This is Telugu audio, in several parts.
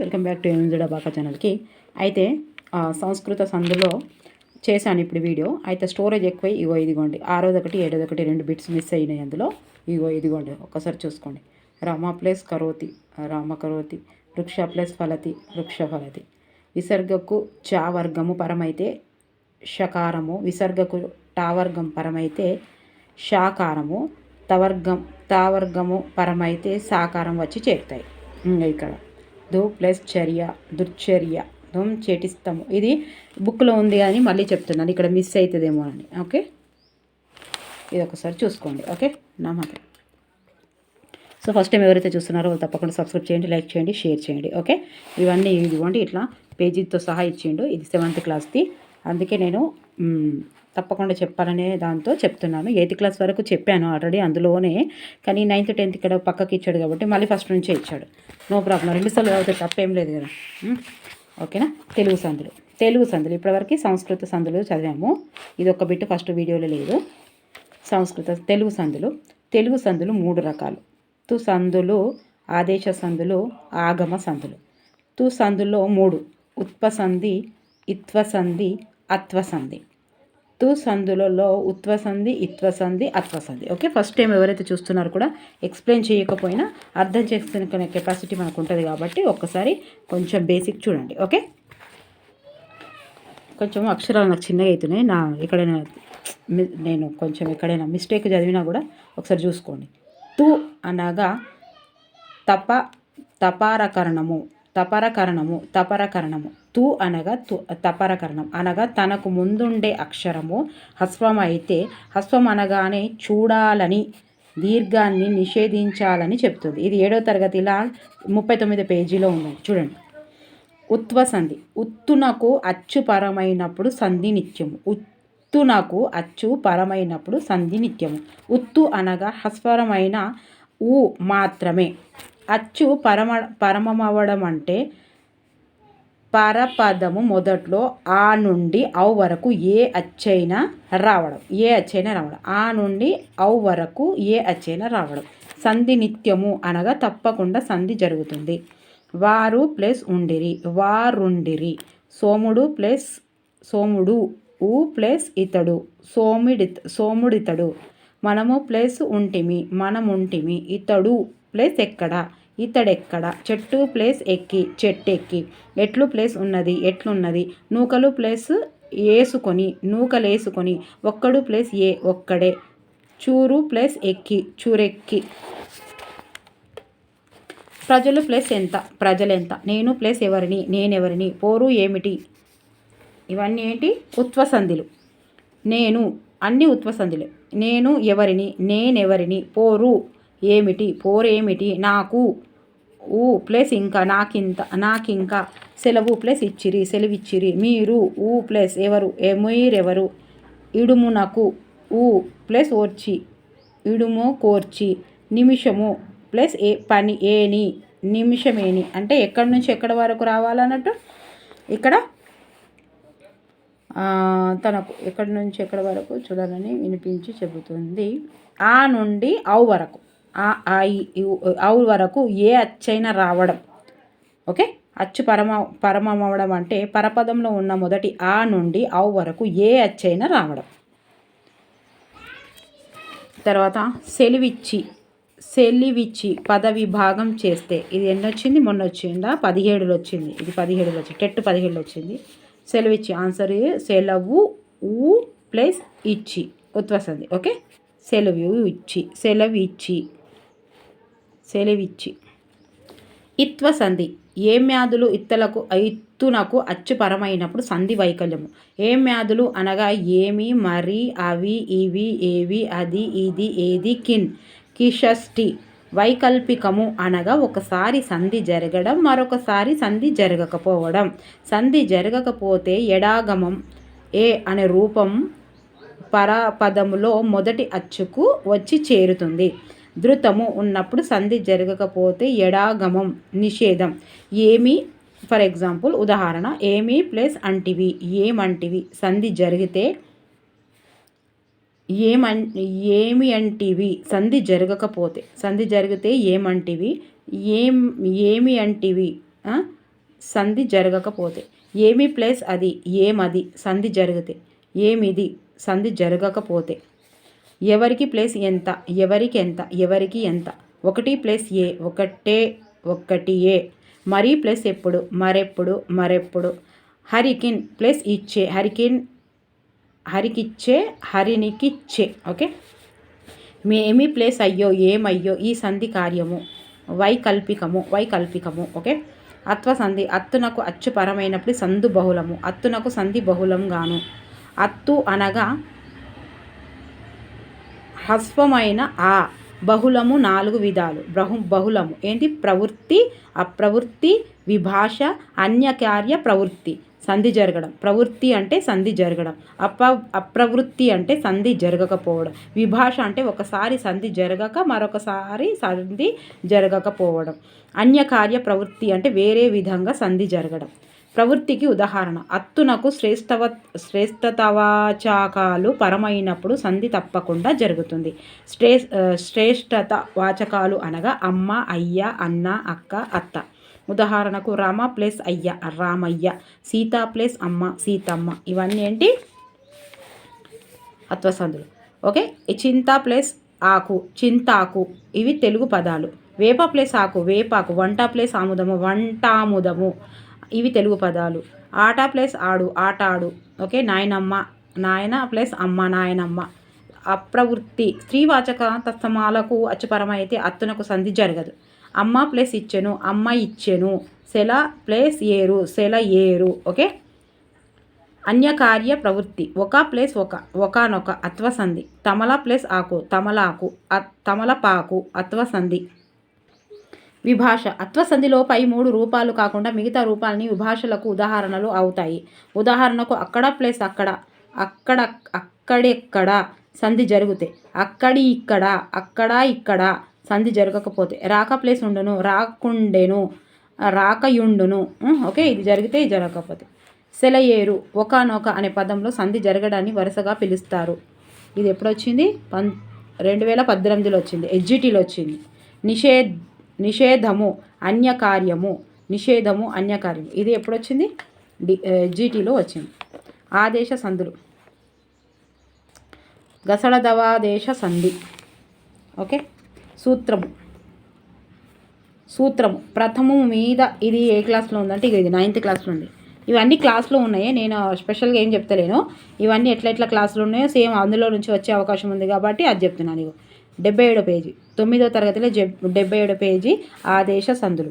వెల్కమ్ బ్యాక్ టు ఎంజుడా బాకా ఛానల్కి అయితే సంస్కృత సందులో చేశాను ఇప్పుడు వీడియో. అయితే స్టోరేజ్ ఎక్కువ ఇగో ఇదిగోండి. ఆరోది ఒకటి ఏడోది ఒకటి రెండు బిట్స్ మిస్ అయినాయి అందులో. ఇగో ఇదిగోండి ఒక్కసారి చూసుకోండి. రామ ప్లస్ కరోతి రామ కరోతి వృక్ష ప్లస్ ఫలతి వృక్ష ఫలతి. విసర్గకు చా వర్గము పరమైతే షకారము విసర్గకు టావర్గం పరమైతే షాకారము తవర్గం తావర్గము పరమైతే సాకారం వచ్చి చేరుతాయి. ఇక్కడ. దు ప్లస్ చర్య దుర్చర్య. దుమ్ చేటిస్తాము. ఇది బుక్లో ఉంది కానీ మళ్ళీ చెప్తున్నాను. ఇక్కడ మిస్ అవుతుందేమో అని. ఓకే? ఇది ఒకసారి చూసుకోండి. ఓకే? నమ్మకం సో ఫస్ట్ టైం ఎవరైతే చూస్తున్నారో వాళ్ళు తప్పకుండా సబ్స్క్రైబ్ చేయండి లైక్ చేయండి షేర్ చేయండి. ఓకే? ఇవన్నీ ఇదిగోండి ఇట్లా పేజీతో సహా ఇచ్చిండు. ఇది సెవెంత్ క్లాస్ది అందుకే నేను తప్పకుండా చెప్పాలనే దాంతో చెప్తున్నాను. ఎయిత్ క్లాస్ వరకు చెప్పాను ఆల్రెడీ అందులోనే. కానీ నైన్త్ టెన్త్ ఇక్కడ పక్కకి ఇచ్చాడు కాబట్టి మళ్ళీ ఫస్ట్ నుంచే ఇచ్చాడు. No problem. రెండుసార్లు చదివితే తప్పేం లేదు కదా. ఓకేనా? తెలుగు సందులు. తెలుగు సందులు. ఇప్పటివరకు సంస్కృత సందులు చదివాము. ఇది ఒక బిట్ ఫస్ట్ వీడియోలో లేదు. సంస్కృత తెలుగు సందులు. తెలుగు సందులు మూడు రకాలు. తు సందులు ఆదేశ సందులు ఆగమ సందులు. తు సందులో మూడు. ఉత్పసంధి ఇత్వసంధి అత్వసంధి తు సందులలో ఉత్వసంధి ఇత్వసంధి అత్వసంధి ఓకే ఫస్ట్ టైం ఎవరైతే చూస్తున్నారో కూడా ఎక్స్ప్లెయిన్ చేయకపోయినా అర్థం చేసుకునే కెపాసిటీ మనకు ఉంటుంది కాబట్టి ఒక్కసారి కొంచెం బేసిక్ చూడండి ఓకే? కొంచెం అక్షరాలు నాకు చిన్నగా అవుతున్నాయి. నా ఎక్కడైనా నేను కొంచెం ఎక్కడైనా మిస్టేక్ చదివినా కూడా ఒకసారి చూసుకోండి. తు అనగా తప తపారకరణము. తపరకరణము తపరకరణము. తు అనగా తు తపరకరణం. అనగా తనకు ముందుండే అక్షరము. హస్వం అయితే హస్వం అనగానే చూడాలని దీర్ఘాన్ని నిషేధించాలని చెప్తుంది. ఇది ఏడో తరగతిలా ముప్పై తొమ్మిది పేజీలో ఉంది చూడండి. ఉత్వ సంధి ఉత్తునకు అచ్చు పరమైనప్పుడు సంధి నిత్యము. ఉత్తునకు అచ్చు పరమైనప్పుడు సంధి నిత్యము. ఉత్తు అనగా హస్వరమైన ఊ మాత్రమే. అచ్చు పరమ పరమమవడం అంటే పరపదము మొదట్లో ఆ నుండి ఔ వరకు ఏ అచ్చైనా రావడం. ఏ అచ్చైనా రావడం. ఆ నుండి ఔ వరకు ఏ అచ్చైనా రావడం. సంధి నిత్యము అనగా తప్పకుండా సంధి జరుగుతుంది. వారు ప్లస్ ఉండిరి వారుండిరి. సోముడు ప్లస్ సోముడు ఊ ప్లస్ ఇతడు. సోమిడి సోముడితడు. మనము ప్లస్ ఉంటిమి మనముంటిమి ఇతడు ప్లస్ ఎక్కడ? ఇతడెక్కడ? చెట్టు ప్లేస్ ఎక్కి చెట్టెక్కి. ఎట్లు ప్లేస్ ఉన్నది? ఎట్లున్నది? నూకలు ప్లేస్ వేసుకొని నూకలేసుకొని. ఒక్కడు ప్లేస్ ఏ? ఒక్కడే. చూరు ప్లేస్ ఎక్కి చూరెక్కి. ప్రజలు ప్లేస్ ఎంత? ప్రజలెంత? నేను ప్లేస్ ఎవరిని? నేనెవరిని? పోరు ఏమిటి? ఇవన్నీ ఏంటి ఉత్వసంధిలు నేను అన్ని ఉత్వసంధులే నేను ఎవరిని నేనెవరిని పోరు? ఏమిటి? పోరేమిటి? నాకు ఊ ప్లస్ ఇంకా నాకింత నాకింకా సెలవు ప్లస్ ఇచ్చిరి సెలవిచ్చిరి. మీరు ఊ ప్లస్ ఎవరు? ఏ మీరెవరు? ఇడుమునకు ఊ ప్లస్ ఓర్చి ఇడుము కోర్చి నిమిషము ప్లస్ ఏ పని ఏని నిమిషమేని. అంటే ఎక్కడి నుంచి ఎక్కడి వరకు రావాలన్నట్టు? ఇక్కడ తనకు ఎక్కడి నుంచి ఎక్కడి వరకు చూడాలని వినిపించి చెబుతుంది. ఆ నుండి ఆవు వరకు. ఆవు వరకు ఏ అచ్చైనా రావడం. ఓకే? అచ్చు పరమ పరమమవడం అంటే పరపదంలో ఉన్న మొదటి ఆ నుండి ఆవు వరకు ఏ అచ్చైనా రావడం. తర్వాత సెలివిచ్చి సెలివిచ్చి పద విభాగం చేస్తే ఇది ఎన్నొచ్చింది? మొన్న వచ్చిందా పదిహేడులో వచ్చింది ఇది పదిహేడులో వచ్చింది టెట్ పదిహేడులో వచ్చింది సెలవిచ్చి. ఆన్సర్ సెలవు ఊ ప్లస్ ఇచ్చి. ఉత్వసంది ఓకే? సెలవు ఇచ్చి. సెలవు ఇచ్చి సెలవిచ్చి. ఇత్వ సంధి ఏ వ్యాధులు ఇత్తలకు ఇత్తునకు అచ్చుపరమైనప్పుడు సంధి వైకల్యము. ఏ వ్యాధులు అనగా ఏమి మరి అవి ఇవి ఏవి అది ఇది ఏది కిన్. కిషష్టి. వైకల్పికము అనగా ఒకసారి సంధి జరగడం మరొకసారి సంధి జరగకపోవడం. సంధి జరగకపోతే ఎడాగమం ఏ అనే రూపం పరపదములో మొదటి అచ్చుకు వచ్చి చేరుతుంది. ధృతము ఉన్నప్పుడు సంధి జరగకపోతే ఎడాగమం నిషేధం. ఏమి? ఫర్ ఎగ్జాంపుల్ ఉదాహరణ ఏమి ప్లస్ అంటివి ఏమంటివి సంధి జరిగితే ఏమన్ ఏమి అంటివి? సంధి జరగకపోతే. సంధి జరిగితే ఏమంటివి? ఏం ఏమి అంటివి? సంధి జరగకపోతే. ఏమి ప్లేస్ అది? ఏమది? సంధి జరిగితే. ఏమిది? సంధి జరగకపోతే. ఎవరికి ప్లేస్ ఎంత? ఎవరికి ఎంత? ఎవరికి ఎంత? ఒకటి ప్లస్ ఏ ఒకటే ఒకటి ఏ. మరీ ప్లస్ ఎప్పుడు? మరెప్పుడు? మరెప్పుడు? హరికిన్ ప్లస్ ఇచ్చే హరికిన్ హరికిచ్చే హరినికిచ్చే ఓకే? మేమి ప్లేస్ అయ్యో ఏమయ్యో ఈ సంధి కార్యము వైకల్పికము వైకల్పికము ఓకే? అత్వ సంధి అత్తునకు అచ్చుపరమైనప్పుడు సంధు బహుళము అత్తునకు సంధి బహుళంగాను. అత్తు అనగా హస్వమైన ఆ బహుళము నాలుగు విధాలు బహు బహుళము. ఏంటి? ప్రవృత్తి అప్రవృత్తి విభాష అన్యకార్య ప్రవృత్తి. సంధి జరగడం. ప్రవృత్తి అంటే సంధి జరగడం. అప అప్రవృత్తి అంటే సంధి జరగకపోవడం. విభాష అంటే ఒకసారి సంధి జరగక మరొకసారి సంధి జరగకపోవడం. అన్యకార్య ప్రవృత్తి అంటే వేరే విధంగా సంధి జరగడం. ప్రవృత్తికి ఉదాహరణ. అత్తునకు శ్రేష్టవ శ్రేష్టతవాచకాలు పరమైనప్పుడు సంధి తప్పకుండా జరుగుతుంది. శ్రే శ్రేష్టత వాచకాలు అనగా అమ్మ అయ్య అన్న అక్క అత్త. ఉదాహరణకు రామ ప్లస్ అయ్య రామయ్య సీత ప్లస్ అమ్మ సీతమ్మ. ఇవన్నీ ఏంటి? అత్వసంధులు. ఓకే? చింత ప్లస్ ఆకు చింతాకు ఇవి తెలుగు పదాలు. వేప ప్లస్ ఆకు వేపాకు వంట ప్లస్ ఆముదము వంటాముదము ఇవి తెలుగు పదాలు. ఆట ప్లస్ ఆడు ఆట ఆడు ఓకే? నాయనమ్మ నాయన ప్లస్ అమ్మ నాయనమ్మ. అప్రవృత్తి. స్త్రీవాచక తత్సమాలకు అచ్చుపరమైతే అత్తునకు సంధి జరగదు. అమ్మ ప్లస్ ఇచ్చెను అమ్మ ఇచ్చెను సెల ప్లేస్ ఏరు సెల ఏరు ఓకే? అన్యకార్య ప్రవృత్తి ఒక ప్లేస్ ఒక ఒకనొక అత్వసంధి తమల ప్లస్ ఆకు తమలాకు తమలపాకు అత్వసంధి. విభాష అత్వసంధిలో పై మూడు రూపాలు కాకుండా మిగతా రూపాలని విభాషలకు ఉదాహరణలు అవుతాయి. ఉదాహరణకు అక్కడ ప్లేస్ అక్కడ అక్కడ అక్కడెక్కడ సంధి జరిగితే అక్కడి ఇక్కడ అక్కడ ఇక్కడ సంధి జరగకపోతే. రాక ప్లేస్ ఉండును రాకుండెను రాకయుండును. ఓకే ఇది జరిగితే ఇది జరగకపోతే. సెలయేరు ఒకనొక అనే పదంలో సంధి జరగడాన్ని వరుసగా పిలుస్తారు. ఇది ఎప్పుడు వచ్చింది పం రెండు వేల పద్దెనిమిదిలో వచ్చింది. ఎడ్జిటీలో వచ్చింది. నిషే నిషేధము అన్యకార్యము. నిషేధము అన్యకార్యము. ఇది ఎప్పుడు వచ్చింది డి జీటీలో వచ్చింది. ఆదేశ సంధులు. గసడదవాదేశ సంధి. ఓకే? సూత్రము. సూత్రము. ప్రథమం మీద ఇది ఏ క్లాస్లో ఉందంటే ఇది నైన్త్ క్లాస్లో ఉంది. ఇవన్నీ క్లాస్లో ఉన్నాయి. నేను స్పెషల్గా ఏం చెప్తలేను. ఇవన్నీ ఎట్లా ఎట్లా క్లాసులు ఉన్నాయో సేమ్ అందులో నుంచి వచ్చే అవకాశం ఉంది కాబట్టి అది చెప్తున్నాను ఇగో. డెబ్బై ఏడో పేజీ. తొమ్మిదో తరగతిలో డెబ్బై ఏడో పేజీ ఆదేశ సందులు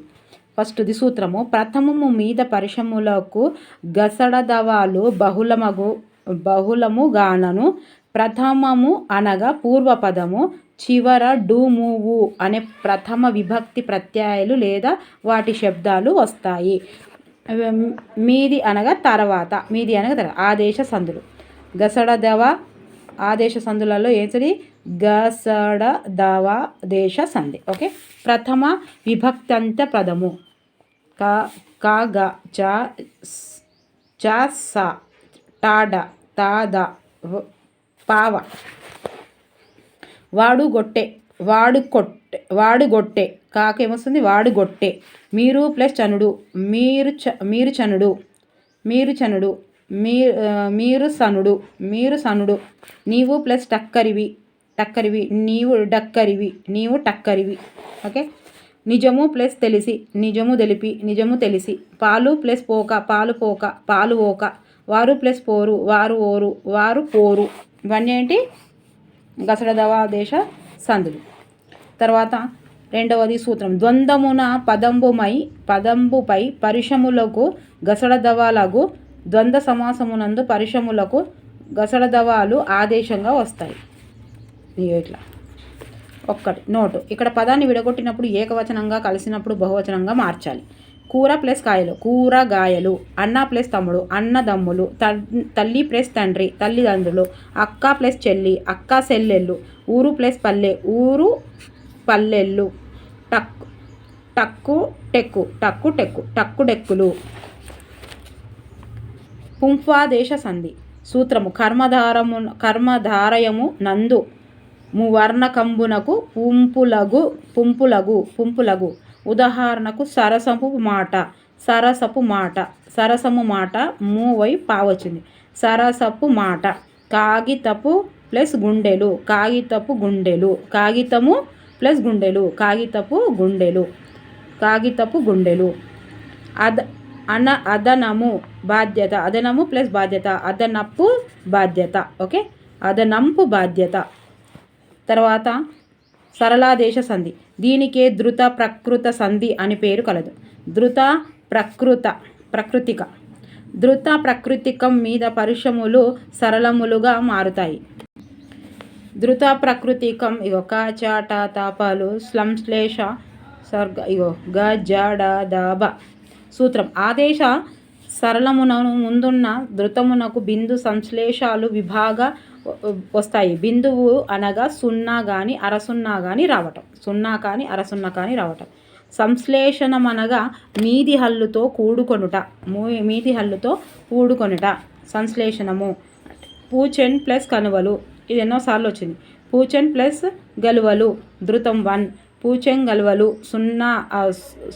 ఫస్ట్ది సూత్రము. ప్రథమము మీద పరిశ్రమలకు గసడదవాలు బహుళమగు బహుళము గానను ప్రథమము అనగా పూర్వపదము చివర డూమువు అనే ప్రథమ విభక్తి ప్రత్యయాలు లేదా వాటి శబ్దాలు వస్తాయి. మీది అనగా తర్వాత మీది అనగా తర్వాత ఆదేశ సందులు గసడదవ ఆదేశ సందులలో ఏంటది గసడ దవ దేశ సంధి. ఓకే? ప్రథమ విభక్తంత పదము. క క గ చ చ స టాడ తాద పావ వాడు గొట్టె వాడు కొట్టే వాడు గొట్టె కాకేమొస్తుంది? వాడు గొట్టె మీరు ప్లస్ చనుడు మీరు చ మీరు చనుడు మీరు చనుడు మీ మీరు సనుడు మీరు సనుడు. నీవు ప్లస్ టక్కరివి టక్కరివి నీవు డక్కరివి నీవు టక్కరివి. ఓకే? నిజము ప్లస్ తెలిసి నిజము తెలిపి నిజము తెలిసి. పాలు ప్లస్ పోక పాలు పోక పాలు ఓక. వారు ప్లస్ పోరు వారు ఓరు వారు పోరు. ఇవన్నీ ఏంటి? గసడదవా దేశ సంధులు. తర్వాత రెండవది సూత్రం. ద్వంద్వమున పదంబుమై పదంబుపై పరిశములకు గసడదవాలకు ద్వంద్వ సమాసమునందు పరిశములకు గసడదవాలు ఆదేశంగా వస్తాయి. ఇట్లా. ఒక్కటి నోటు. ఇక్కడ పదాన్ని విడగొట్టినప్పుడు ఏకవచనంగా కలిసినప్పుడు బహువచనంగా మార్చాలి. కూర ప్లస్ కాయలు కూరగాయలు అన్న ప్లస్ తమ్ముడు అన్నదమ్ములు తల్లి ప్లస్ తండ్రి తల్లిదండ్రులు అక్క ప్లస్ చెల్లి అక్క సెల్లెళ్ళు ఊరు ప్లస్ పల్లె ఊరు పల్లెళ్ళు టక్కు టక్కు టెక్కు టక్కు టెక్కు టక్కు డెక్కులు. పుంఫాదేశ సంధి సూత్రము కర్మధారము కర్మధారయము నందు మువర్ణకంబునకు పుంపులగు పుంపులగు పుంపులగు. ఉదాహరణకు సరసపు మాట సరసపు మాట సరసము మాట మూవై పావచ్చింది. సరసపు మాట కాగితపు ప్లస్ గుండెలు కాగితపు గుండెలు కాగితము ప్లస్ గుండెలు కాగితపు గుండెలు కాగితపు గుండెలు. అద అన అదనము బాధ్యత అదనము ప్లస్ బాధ్యత అదనపు బాధ్యత ఓకే? అదనంపు బాధ్యత. తర్వాత సరళాదేశ సంధి. దీనికే ధృత ప్రకృత సంధి అని పేరు కలదు. ధృత ప్రకృత ప్రకృతిక. ధృత ప్రకృతికం మీద పరుషములు సరళములుగా మారుతాయి. ధృత ప్రకృతికం ఇగో కాచాట తాపాలు స్లంశ్లేష స్వర్గ ఇగో గ జ సూత్రం. ఆదేశ సరళమునను ముందున్న ధృతమునకు బిందు సంశ్లేషాలు విభాగ వస్తాయి. బిందువు అనగా సున్నా కానీ అరసున్నా కానీ రావటం. సున్నా కానీ అరసున్నా కానీ రావటం. సంశ్లేషణం అనగా మీది హల్లుతో కూడుకొనుట. మీది హల్లుతో కూడుకొనుట. సంశ్లేషణము. పూచెన్ ప్లస్ కనువలు. ఇది ఎన్నోసార్లు వచ్చింది. పూచెన్ ప్లస్ గలువలు. ధృతం వన్. పూచెంగలువలు సున్నా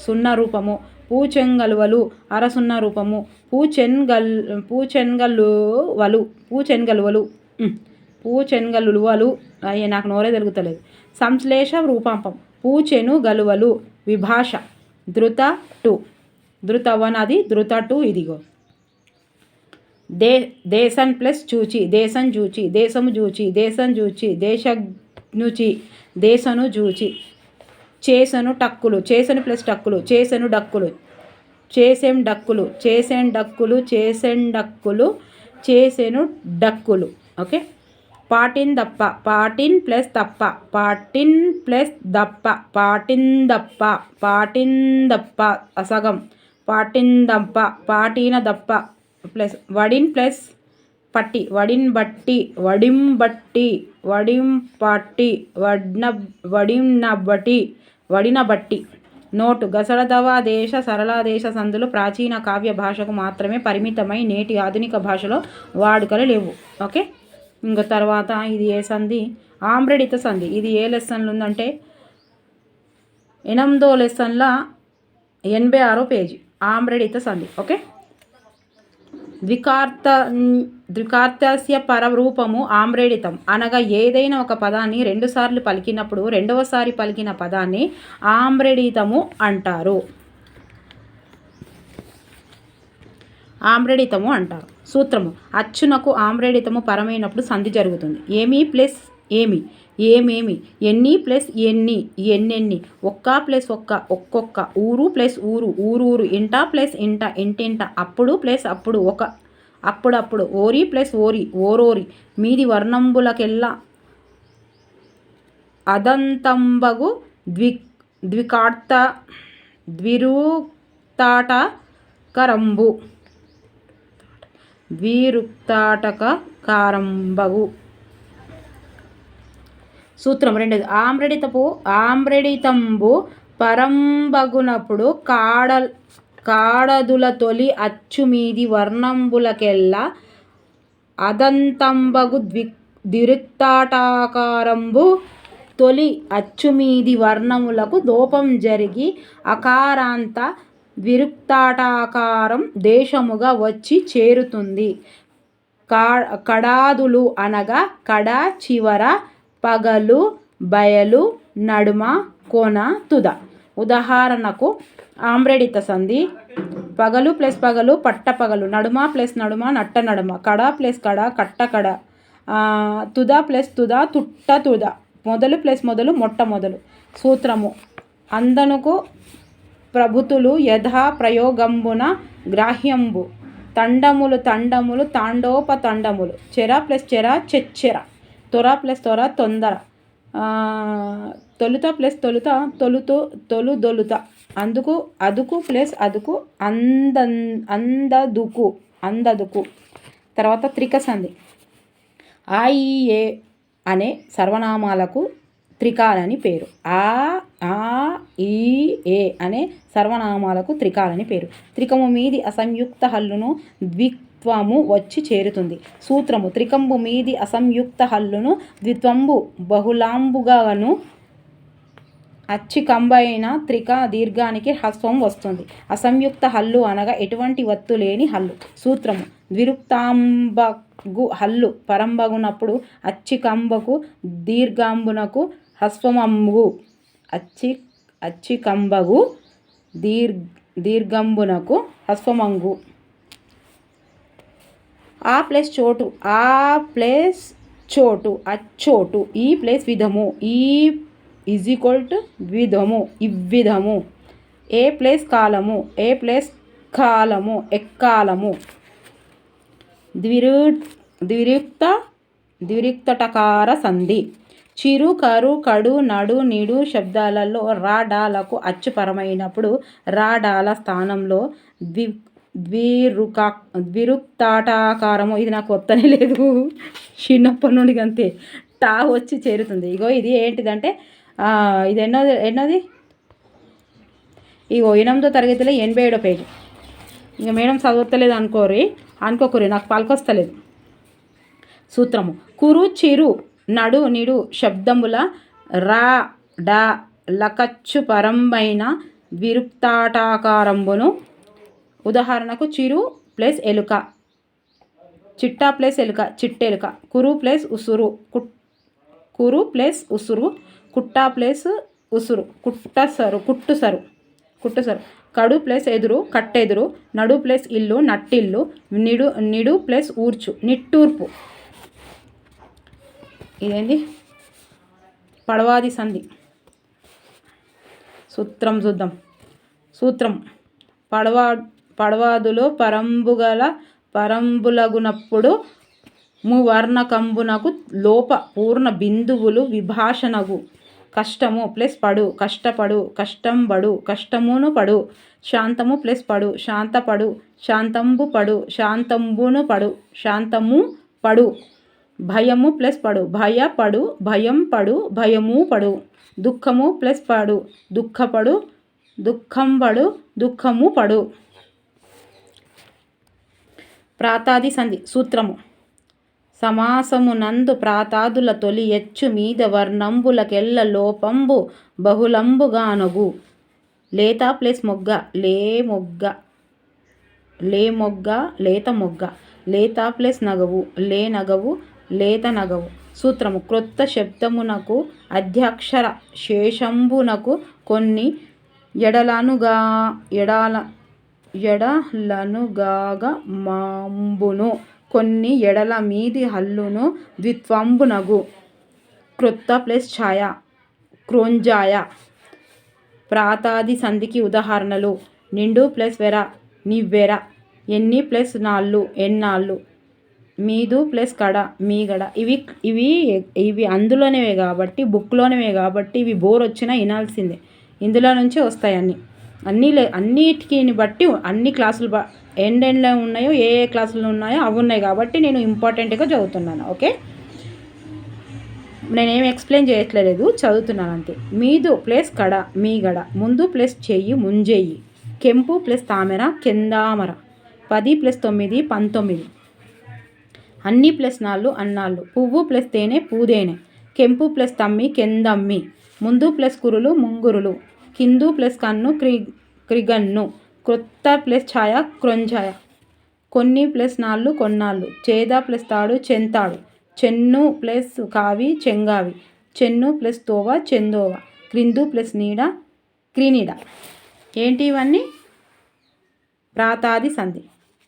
సున్నా రూపము. పూచెంగలువలు అరసున్న రూపము. పూచెన్గల్ పూచెన్గలువలు పూచెన్గలువలు పూచెను గలువలు అయ్యే నాకు నోరే తెలుగుతలేదు. సంశ్లేష రూపాంపం. పూచెను గలువలు. విభాష. ధృత టు. ధృత వన్ అది ధృత టూ ఇదిగో. దే దేశం ప్లస్ చూచి. దేశం చూచి. దేశము చూచి. దేశం చూచి. దేశనుచి దేశను చూచి. చేసను టక్కులు. చేసను ప్లస్ టక్కులు. చేసను డక్కులు. చేసేం డక్కులు. చేసేం డక్కులు. చేసేం డక్కులు. చేసెను డక్కులు. ఓకే? పాటిన్ దప్ప. పాటిన్ ప్లస్ తప్ప. పాటిన్ ప్లస్ దప్ప. పాటిన్ దప్ప. పాటిన్ దప్ప. అసగం. పాటిన్ దప్ప. పాటిన దప్ప. ప్లస్ వడిన్ ప్లస్ పట్టి. వడిన్ బట్టి. వడిం బట్టి. వడిం పట్టి. వడ్న వడిన బట్టి వడిన బట్టి. నోటు. గసడదవ దేశ సరళ దేశ సందులు ప్రాచీన కావ్య భాషకు మాత్రమే పరిమితమై నేటి ఆధునిక భాషలో వాడుకలు లేవు. ఓకే? ఇంక తర్వాత ఇది ఏ సంధి? ఆమ్రడిత సంధి. ఇది ఏ లెసన్లు ఉందంటే ఎనిమిదో లెసన్ల ఎనభై ఆరో పేజీ. ఆమ్రడిత సంధి. ఓకే? ద్వికార్త ద్వికార్తస్య పరరూపము ఆమ్రేడితం. అనగా ఏదైనా ఒక పదాన్ని రెండుసార్లు పలికినప్పుడు రెండవసారి పలికిన పదాన్ని ఆమ్రేడితము అంటారు. ఆమ్రేడితము అంటారు. సూత్రము అచ్చునకు ఆమ్రేడితము పరమైనప్పుడు సంధి జరుగుతుంది. ఏమి ప్లస్ ఏమి? ఏమేమి? ఎన్ని ప్లస్ ఎన్ని? ఎన్నెన్ని? ఒక్క ప్లస్ ఒక్క ఒక్కొక్క. ఊరు ప్లస్ ఊరు ఊరూరు. ఇంట ప్లస్ ఇంట ఇంటింట. అప్పుడు ప్లస్ అప్పుడు ఒక అప్పుడప్పుడు. ఓరి ప్లస్ ఓరి ఓరోరి. మీది వర్ణంబులకెల్లా అదంతంబగు ద్వి ద్వికార్త ద్విరుక్తాటకరంబు వీరుక్తాటక కారంబగు సూత్రం రెండోది. ఆమ్రడితపు ఆమ్రడితంబు పరంబగునప్పుడు కాడ కాడదుల తొలి అచ్చుమీది వర్ణంబులకెల్లా అదంతంబగు ద్వి దిరుక్తాటాకారంబు తొలి అచ్చుమీది వర్ణములకు దోపం జరిగి అకారాంత ద్విరుక్తాటాకారం దేశముగా వచ్చి చేరుతుంది. కా కడాదులు అనగా కడ చివర పగలు బయలు నడుమ కోన తుద. ఉదాహరణకు ఆమ్రెడిత సంధి. పగలు ప్లస్ పగలు పట్ట పగలు. నడుమ ప్లస్ నడుమ నట్ట నడుమ. కడ ప్లస్ కడ కట్ట కడ. తుద ప్లస్ తుద తుట్ట తుద. మొదలు ప్లస్ మొదలు మొట్టమొదలు సూత్రము. అందనుకు ప్రభుతులు యథా ప్రయోగంబున గ్రాహ్యంబు. తండములు తండములు తాండోప తండములు. చెర ప్లస్ చెర చెచ్చెర. తొర ప్లస్ తొర తొందర. తొలుత ప్లస్ తొలుత తొలుతు తొలు దొలుత అందుకు అదుకు ప్లస్ అదుకు అంద అందదుకు అందదుకు. తర్వాత త్రికసంధి. ఆ అనే సర్వనామాలకు త్రికాలని పేరు. ఆ ఆ ఈ ఏ అనే సర్వనామాలకు త్రికాలని పేరు. త్రికము మీది అసంయుక్త హల్లును ద్విత్వము వచ్చి చేరుతుంది. సూత్రము త్రికంబు మీది అసంయుక్త హల్లును ద్విత్వంబు బహుళాంబుగాను అచ్చి కంబైన త్రిక దీర్ఘానికి హ్రస్వం వస్తుంది. అసంయుక్త హల్లు అనగా ఎటువంటి వత్తు లేని హల్లు. సూత్రము ద్విరుక్తాంబగు హల్లు పరంబగునప్పుడు అచ్చి కంబకు దీర్ఘాంబునకు హ్రస్వమంబు అచ్చి అచ్చి కంబగు దీర్ దీర్ఘంబునకు హ్రస్వమంగు ఆ ప్లేస్ చోటు ఆ ప్లేస్ చోటు అచ్చోటు ఈ ప్లేస్ విధము ఈ ఈజ్ ఈక్వల్ టు విధము ఇవ్విధము. ఏ ప్లేస్ కాలము ఏ ప్లేస్ కాలము ఎక్కాలము. ద్విరు ద్విరుక్త ద్విరుక్తటకార సంధి. చిరు కరు కడు నడు నిడు శబ్దాలలో రా డాలకు అచ్చుపరమైనప్పుడు రా డాల స్థానంలో ద్వి ద్విరుకా ద్విరుక్తాటాకారము. ఇది నాకు కొత్తనే లేదు. చిన్నప్పటి నుండి అంతే టా వచ్చి చేరుతుంది. ఇగో ఇది ఏంటిదంటే ఇది ఎన్నోది ఎన్నోది? ఇగో ఎనిమిదో తరగతిలో ఎనభై ఏడో పేజీ. ఇక మేడం చదవతలేదు అనుకోరి అనుకోకూరి నాకు పలకొస్తలేదు. సూత్రము. కురు చిరు నడు నిడు శబ్దముల రా డ లకచ్చు పరంబైన విరుక్తాటాకారంబును. ఉదాహరణకు చిరు ప్లస్ ఎలుక చిట్టా ప్లస్ ఎలుక చిట్టెలుక కురు ప్లస్ ఉసురు కుట్ కురు ప్లస్ ఉసురు కుట్టా ప్లస్ ఉసురు కుట్టసరు కుట్టుసరు కుట్టుసరు కడు ప్లస్ ఎదురు కట్టెదురు నడు ప్లస్ ఇల్లు నట్టిల్లు నిడు నిడు ప్లస్ ఊర్చు నిట్టూర్పు. ఇదేంటి? పడవాది సంధి. సూత్రం చూద్దాం. సూత్రం. పడవా పడవాదులు పరంబుగల పరంబులగునప్పుడు మువర్ణకంబునకు లోప పూర్ణ బిందువులు విభాషణగు. కష్టము ప్లస్ పడు కష్టపడు కష్టం పడు కష్టమును పడు శాంతము ప్లస్ పడు శాంతపడు శాంతంబు పడు శాంతంబును పడు శాంతము పడు. భయము ప్లస్ పడు. భయపడు భయం పడు భయము పడు. దుఃఖము ప్లస్ పడు. దుఃఖపడు దుఃఖం పడు దుఃఖము పడు. ప్రాతాది సంధి సూత్రము. సమాసమునందు ప్రాతాదుల తొలి ఎచ్చు మీద వర్ణంబులకెల్ల లోపంబు బహుళంబుగానగు లేత ప్లస్ మొగ్గ లే మొగ్గ లే మొగ్గ లేత మొగ్గ. లేత ప్లస్ నగవు లే నగవు లేత నగవు సూత్రము క్రొత్త శబ్దమునకు అధ్యక్షర శేషంబునకు కొన్ని ఎడలనుగా ఎడాల ఎడలనుగాగ మాంబును కొన్ని ఎడల మీది హల్లును ద్విత్వంబునగు. క్రొత్త ప్లస్ ఛాయ క్రోంజాయ. ప్రాతాది సంధికి ఉదాహరణలు. నిండు ప్లస్ వెర నివ్వెర. ఎన్ని ప్లస్ నాళ్ళు ఎన్నాళ్ళు? మీదు ప్లస్ కడ మీగడ ఇవి ఇవి ఇవి అందులోనేవే కాబట్టి బుక్లోనే కాబట్టి ఇవి బోర్ వచ్చినా వినాల్సిందే. ఇందులో నుంచే వస్తాయి అన్నీ. అన్నీ లే అన్నిటికీ బట్టి అన్ని క్లాసులు ఎండ్ ఎండెండ్లో ఉన్నాయో ఏ ఏ క్లాసులు ఉన్నాయో అవి ఉన్నాయి కాబట్టి నేను ఇంపార్టెంట్గా చదువుతున్నాను ఓకే? నేనేం ఎక్స్ప్లెయిన్ చేయట్లేదు చదువుతున్నాను అంతే. మీదు ప్లస్ కడ మీగడ ముందు ప్లస్ చెయ్యి ముంజెయ్యి కెంపు ప్లస్ తామెర కెందామర. పది ప్లస్ తొమ్మిది పంతొమ్మిది. అన్ని ప్లస్ నాళ్ళు అన్నాళ్ళు. పువ్వు ప్లస్ తేనె పూదేనె. కెంపు ప్లస్ తమ్మి కెందమ్మి. ముందు ప్లస్ కురులు ముంగురులు. కిందు ప్లస్ కన్ను క్రి క్రిగన్ను. క్రొత్త ప్లస్ ఛాయ క్రొంఛాయ. కొన్ని ప్లస్ నాళ్ళు కొన్నాళ్ళు. చేద ప్లస్ తాడు చెంతాడు. చెన్ను ప్లస్ కావి చెంగావి. చెన్ను ప్లస్ తోవ చెందోవ. క్రిందు ప్లస్ నీడ క్రీనిడ. ఏంటి ఇవన్నీ? ప్రాతాది సంధి.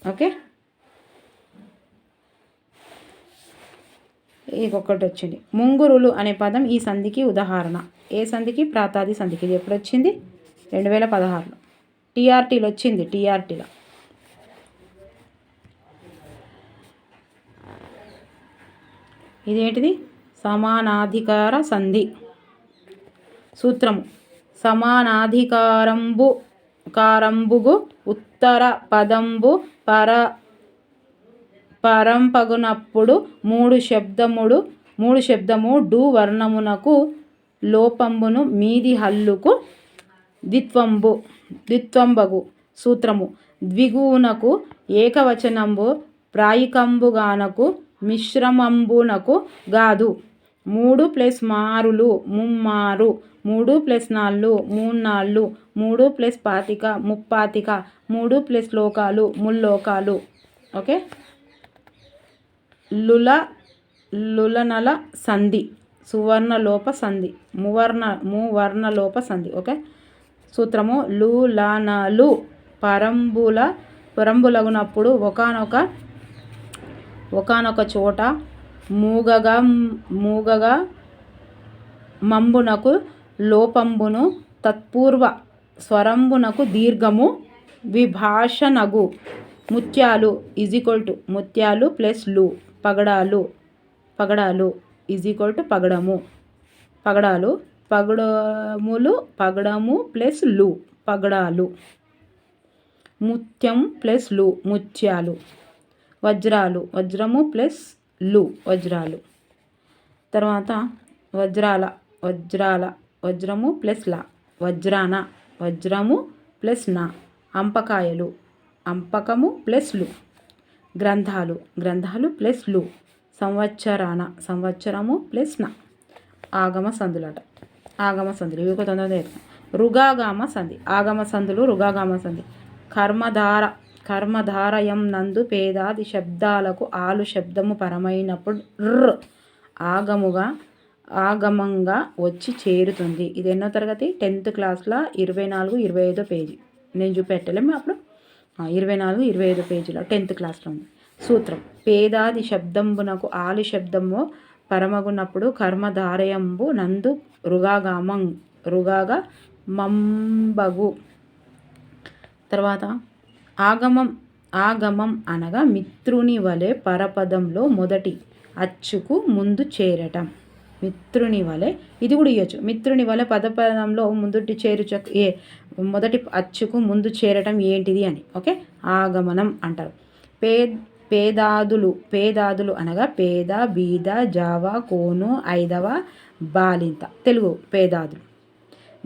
ఓకే? ఇంకొకటి వచ్చింది ముంగురులు అనే పదం ఈ సంధికి ఉదాహరణ. ఏ సంధికి? ప్రాతాది సంధికి. ఇది ఎప్పుడు వచ్చింది రెండు వేల పదహారులో టీఆర్టీలో. వచ్చింది టీఆర్టీలో ఇదేంటిది? సమానాధికార సంధి. సూత్రము. సమానాధికారంబు కారంబుగు ఉత్తర పదంబు పర పరంపగునప్పుడు మూడు శబ్దముడు మూడు శబ్దము డు వర్ణమునకు లోపంబును మీది హల్లుకు ద్విత్వంబు ద్విత్వంబగు సూత్రము. ద్విగువునకు ఏకవచనంబు ప్రాయికంబుగానకు మిశ్రమంబునకు గాదు. మూడు ప్లస్ మారులు ముమ్మారు. మూడు ప్లస్ నాళ్ళు మూన్నాళ్ళు. మూడు ప్లస్ పాతిక ముప్పాతిక. మూడు ప్లస్ లోకాలు ముల్లోకాలు. ఓకే? లుల లులనల సంధి సువర్ణలోప సంధి మువర్ణ మువర్ణలోప సంధి ఓకే? సూత్రము లులనలు పరంబుల పరంబులగునప్పుడు ఒకనొక ఒకనొక చోట మూగగా మూగగా మంబునకు లోపంబును తత్పూర్వ స్వరంబునకు దీర్ఘము విభాషనగు ముత్యాలు ఈజ్ ఈక్వల్ టు ముత్యాలు ప్లస్లు. పగడాలు పగడాలు ఈజ్ ఈక్వల్ టు పగడము. పగడాలు పగడములు పగడము ప్లస్లు పగడాలు. ముత్యం ప్లస్లు ముత్యాలు. వజ్రాలు వజ్రము ప్లస్లు వజ్రాలు. తర్వాత వజ్రాల వజ్రాల వజ్రము ప్లస్ లా. వజ్రాన వజ్రము ప్లస్ నా. అంపకాయలు అంపకము ప్లస్లు. గ్రంథాలు. గ్రంథాలు ప్లస్లు. సంవత్సరాన. సంవత్సరము ప్లస్ నా. ఆగమ సందులట. ఆగమ సందులు. ఇవి ఒక తొందరగా రుగాగామ సంధి. ఆగమ సంధులు రుగాగామ సంధి. కర్మధార. కర్మధారయం నందు పేదాది శబ్దాలకు ఆలు శబ్దము పరమైనప్పుడు ర్ర ఆగముగా ఆగమంగా వచ్చి చేరుతుంది. ఇది ఎన్నో తరగతి? టెన్త్ క్లాస్లో ఇరవై నాలుగు ఇరవై ఐదో పేజీ. నేను చూపెట్టలేము అప్పుడు. ఇరవై నాలుగు ఇరవై ఐదు పేజీలో టెన్త్ క్లాస్లో ఉంది. సూత్రం పేదాది శబ్దంబునకు ఆలి శబ్దము పరమగున్నప్పుడు కర్మధారయంబు నందు రుగాగామం రుగాగా మంబగు. తర్వాత ఆగమం ఆగమం అనగా మిత్రుని వలె పరపదంలో మొదటి అచ్చుకు ముందు చేరటం. మిత్రుని వలె ఇది కూడా ఇవ్వచ్చు మిత్రుని వలె పదపదంలో ముందుటి చేరుచ ఏ మొదటి అచ్చుకు ముందు చేరటం ఏంటిది అని ఓకే? ఆగమనం అంటారు. పే పేదాదులు పేదాదులు అనగా పేద బీద జావ కోను ఐదవ బాలింత. తెలుగు పేదాదులు.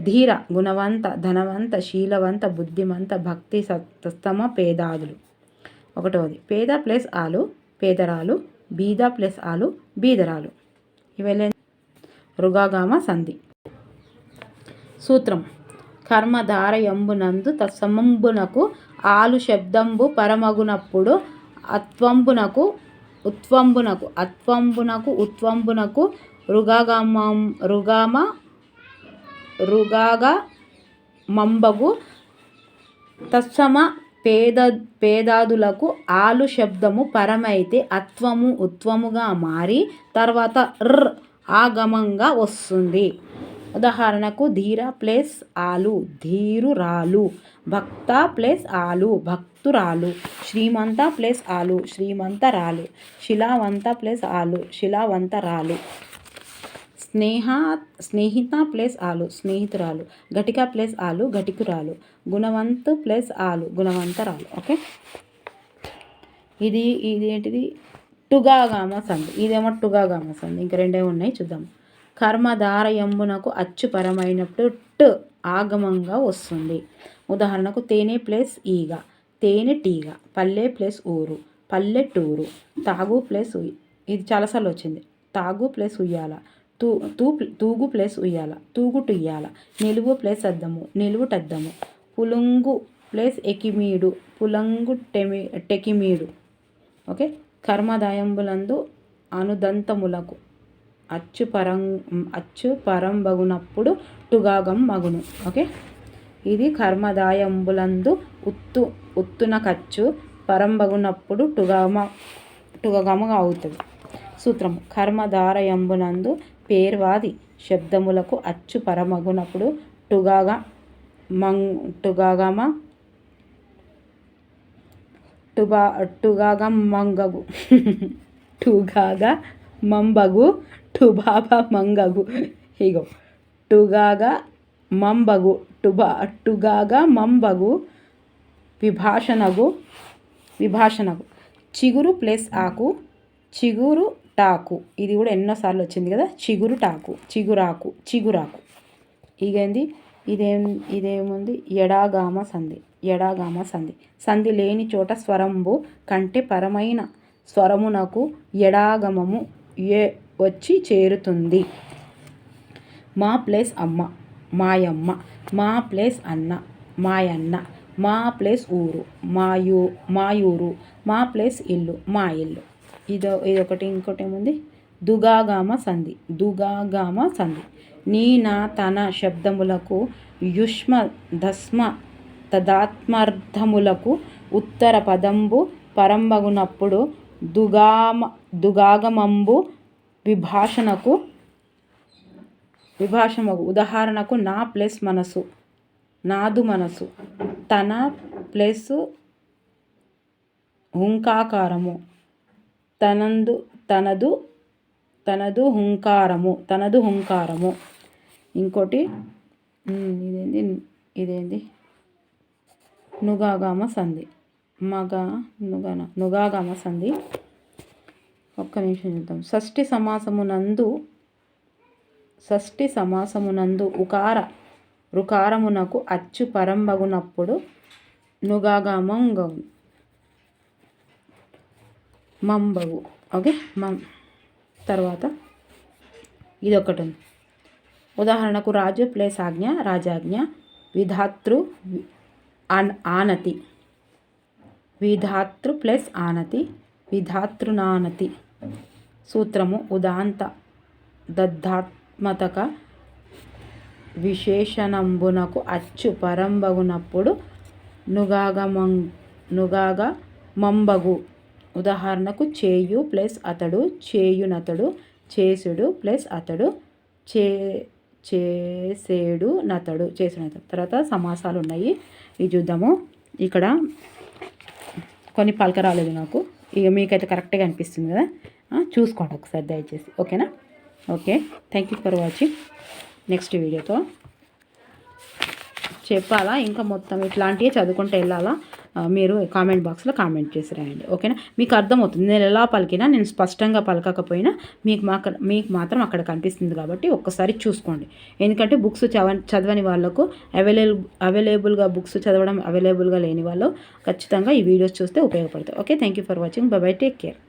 ధీర గుణవంత ధనవంత శీలవంత బుద్ధిమంత భక్తి సత్తమ పేదాదులు. ఒకటవది పేద ప్లస్ ఆలు పేదరాలు బీద ప్లస్ ఆలు బీదరాలు. ఇవన్నీ రుగాగామ సంధి. సూత్రం. కర్మధారయంబునందు తత్సమంబునకు ఆలు శబ్దంబు పరమగునప్పుడు అత్వంబునకు ఉత్వంబునకు అత్వంబునకు ఉత్వంబునకు రుగాగామం రుగామ రుగాగా మంబగు తత్సమ పేద పేదాదులకు ఆలు శబ్దము పరమైతే అత్వము ఉత్వముగా మారి తర్వాత ర్ ఆగమంగా వస్తుంది. ఉదాహరణకు ధీర ప్లస్ ఆలు ధీరురాలు భక్త ప్లస్ ఆలు భక్తురాలు శ్రీమంత ప్లస్ ఆలు శ్రీమంతరాలు శిలావంత ప్లస్ ఆలు శిలావంతరాలు స్నేహ స్నేహిత ప్లస్ ఆలు స్నేహితురాలు ఘటిక ప్లస్ ఆలు ఘటికురాలు గుణవంతు ప్లస్ ఆలు గుణవంతరాలు. ఓకే? ఇది ఇది ఏంటిది? టుగాగామ సంధి ఇదేమో టుగాగామ సంధి ఇంక రెండే ఉన్నాయి చూద్దాం. కర్మధారయంబునకు అచ్చుపరమైనప్పుడు ట్ ఆగమంగా వస్తుంది. ఉదాహరణకు తేనె ప్లస్ ఈగ తేనె టీగ పల్లె ప్లస్ ఊరు పల్లెటూరు తాగు ప్లస్ ఇది చాలాసార్లు వచ్చింది. తాగు ప్లస్ ఉయ్యాల తూ తూ తూగు ప్లస్ ఉయ్యాల తూగుటుయ్యాల నిలువు ప్లస్ అద్దము నిలువుటద్దము పులుంగు ప్లస్ ఎకిమీడు పులంగు టెమి టెకిమీడు. ఓకే? కర్మదాయంబులందు అనుదంతములకు అచ్చు పరం అచ్చు పరం బగునప్పుడు టుగాగం మగును. ఓకే? ఇది కర్మదాయంబులందు ఉత్తు ఉత్తున ఖర్చు పరంబగునప్పుడు టుగామ టుగగమగా అవుతుంది. సూత్రం కర్మధారయంబునందు పేర్వాది శబ్దములకు అచ్చు పరమగునప్పుడు టుగాగా మంగ్ టుగాగమ టుబా టుగాగా మంగగు. టుగాగా మంబగు టుబాబ మంగగు. ఇగో టుగాగా మంబగు టుబా టుగాగా మంబగు విభాషణగు విభాషణగు. చిగురు ప్లస్ ఆకు చిగురు టాకు. ఇది కూడా ఎన్నోసార్లు వచ్చింది కదా? చిగురు టాకు చిగురాకు చిగురాకు. ఇగేంది? ఇదేం ఇదేముంది? ఎడాగామ సంధి. ఎడాగామ సంధి. సంధి లేని చోట స్వరంబు కంటే పరమైన స్వరమునకు ఎడాగమము ఏ వచ్చి చేరుతుంది. మా ప్లేస్ అమ్మ మాయమ్మ మా ప్లేస్ అన్న మాయన్న మా ప్లేస్ ఊరు మాయూ మాయూరు మా ప్లేస్ ఇల్లు మా ఇల్లు. ఇదో ఇదొకటి ఇంకోటి ఏముంది? దుగాగామ సంధి దుగాగామ సంధి. నీ నా తన శబ్దములకు యుష్మ దస్మ తదాత్మార్థములకు ఉత్తర పదంబు పరంబగునప్పుడు దుగామ దుగాగమంబు విభాషణకు విభాషమగు ఉదాహరణకు నా ప్లస్ మనసు నాదు మనసు తన ప్లస్ హుంకాకారము తనందు తనదు తనదు హుంకారము తనదు హుంకారము. ఇంకోటి ఇదేంది ఇదేంది? నుగాగామ సంధి. మగ నుగన నుగాగామ సంధి. ఒక్క నిమిషం చూద్దాం. షష్ఠి సమాసమునందు షష్ఠి సమాసమునందు ఉకార రుకారమునకు అచ్చు పరంబగునప్పుడు నుగాగామంగవు మంబవు ఓకే? మం తర్వాత ఇది ఒకటి ఉంది ఉదాహరణకు రాజు ప్లేస్ ఆజ్ఞ రాజాజ్ఞ విధాతృ ఆనతి. విధాతృ ప్లస్ ఆనతి. విధాతృనానతి. సూత్రము ఉదాంత దద్ధాత్మతక విశేషణంబునకు అచ్చు పరంబగునప్పుడు నుగాగమం నుగాగ మంబగు ఉదాహరణకు చేయు ప్లస్ అతడు చేయునతడు చేసుడు ప్లస్ అతడు చే చేసేడు నతడు చేసిన తర్వాత సమాసాలు ఉన్నాయి ఇవి చూద్దాము. ఇక్కడ కొన్ని పలక రాలేదు నాకు. ఇక మీకైతే కరెక్ట్గా అనిపిస్తుంది కదా? చూసుకోండి ఒకసారి దయచేసి. ఓకేనా? Okay. Thank you for watching next వీడియోతో చెప్పాలా? ఇంకా మొత్తం ఇట్లాంటివి చదువుకుంటూ వెళ్ళాలా? మీరు కామెంట్ బాక్స్లో కామెంట్ చేసి రాయండి ఓకేనా? మీకు అర్థమవుతుంది. నేను ఎలా పలికినా నేను స్పష్టంగా పలకకపోయినా మీకు మాకు మీకు మాత్రం అక్కడ కనిపిస్తుంది కాబట్టి ఒక్కసారి చూసుకోండి. ఎందుకంటే బుక్స్ చదవ చదవని వాళ్ళకు అవైలబుల్ అవైలబుల్గా బుక్స్ చదవడం అవైలబుల్గా లేని వాళ్ళు ఖచ్చితంగా ఈ వీడియోస్ చూస్తే ఉపయోగపడతాయి. Okay? Thank you for watching. Bye bye. Take care.